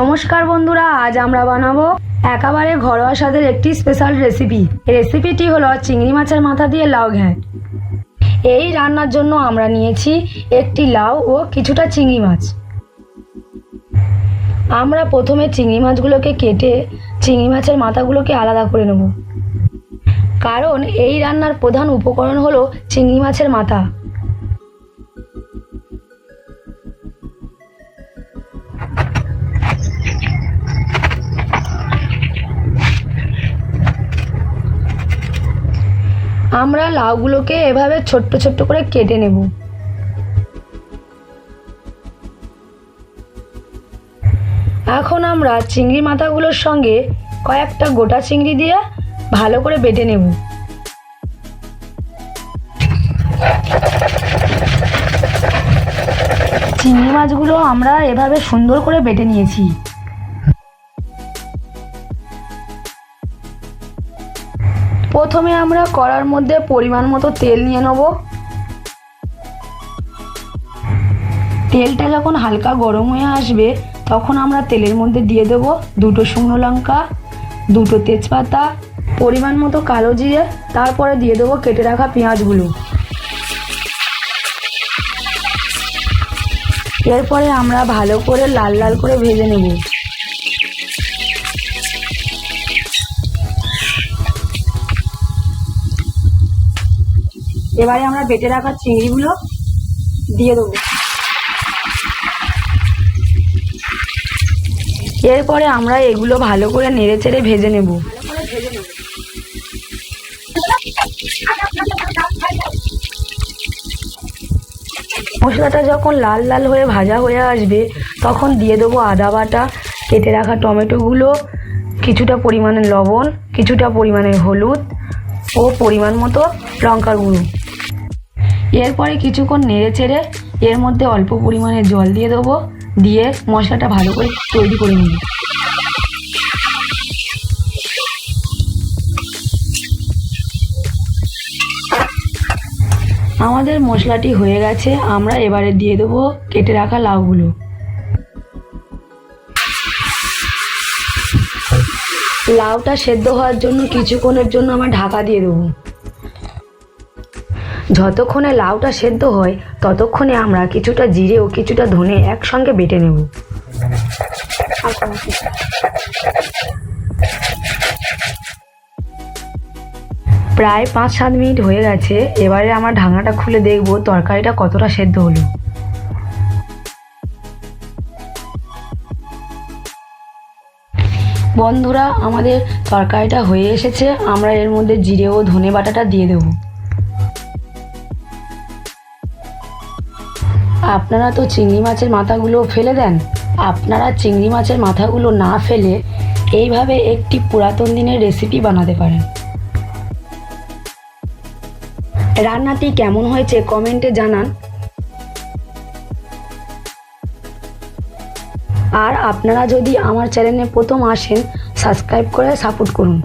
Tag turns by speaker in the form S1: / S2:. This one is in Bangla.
S1: নমস্কার বন্ধুরা, আজ আমরা বানাবো একেবারে ঘরোয়া স্বাদের একটি স্পেশাল রেসিপি রেসিপিটি হলো চিংড়ি মাছের মাথা দিয়ে লাউ ঘ্যাঁ এই রান্নার জন্য আমরা নিয়েছি একটি লাউ ও কিছুটা চিংড়ি মাছ। আমরা প্রথমে চিংড়ি মাছগুলোকে কেটে চিংড়ি মাছের মাথাগুলোকে আলাদা করে নেব। কারণ এই রান্নার প্রধান উপকরণ হলো চিংড়ি মাছের মাথা। আমরা লাউগুলোকে এভাবে ছোট্ট ছোট্ট করে কেটে নেব। এখন আমরা চিংড়ি মাথাগুলোর সঙ্গে কয়েকটা গোটা চিংড়ি দিয়ে ভালো করে বেটে নেব। চিংড়ি মাছগুলো আমরা এভাবে সুন্দর করে বেটে নিয়েছি। প্রথমে আমরা কড়ার মধ্যে পরিমাণ মতো তেল নিয়ে নেব। তেলটা যখন হালকা গরম হয়ে আসবে, তখন আমরা তেলের মধ্যে দিয়ে দেবো দুটো শুকনো লঙ্কা, দুটো তেজপাতা, পরিমাণ মতো কালো জিরে, তারপরে দিয়ে দেবো কেটে রাখা পেঁয়াজগুলো। এরপরে আমরা ভালো করে লাল লাল করে ভেজে নেব। এবারে আমরা বেটে রাখা চিংড়িগুলো দিয়ে দেবো। এরপরে আমরা এগুলো ভালো করে নেড়ে চেড়ে ভেজে নেব। মশলাটা যখন লাল লাল হয়ে ভাজা হয়ে আসবে, তখন দিয়ে দেবো আদা বাটা, কেটে রাখা টমেটোগুলো, কিছুটা পরিমাণে লবণ, কিছুটা পরিমাণে হলুদ ও পরিমাণ মতো লঙ্কার গুঁড়ো। এরপরে কিছুক্ষণ নেড়ে ছেড়ে এর মধ্যে অল্প পরিমাণে জল দিয়ে দেবো, দিয়ে মশলাটা ভালো করে তৈরি করে নেব। আমাদের মশলাটি হয়ে গেছে, আমরা এবারে দিয়ে দেবো কেটে রাখা লাউগুলো। লাউটা সেদ্ধ হওয়ার জন্য কিছুক্ষণের জন্য আমরা ঢাকা দিয়ে দেবো। যতক্ষণে লাউটা সেদ্ধ হয়, ততক্ষণে আমরা কিছুটা জিরে ও কিছুটা ধনে একসঙ্গে বেটে নেব। প্রায় পাঁচ সাত মিনিট হয়ে গেছে, এবারে আমার ঢাকনাটা খুলে দেখব তরকারিটা কতটা সেদ্ধ হলো। বন্ধুরা, আমাদের তরকারিটা হয়ে এসেছে, আমরা এর মধ্যে জিরে ও ধনে বাটাটা দিয়ে দেবো। আপনারা তো চিংড়ি মাছের মাথাগুলো ফেলে দেন। আপনারা চিংড়ি মাছের মাথাগুলো না ফেলে এইভাবে একটি পুরাতন দিনের রেসিপি বানাতে পারেন। রান্নাটি কেমন হয়েছে কমেন্টে জানান। আর আপনারা যদি আমার চ্যানেলে প্রথম আসেন, সাবস্ক্রাইব করে সাপোর্ট করুন।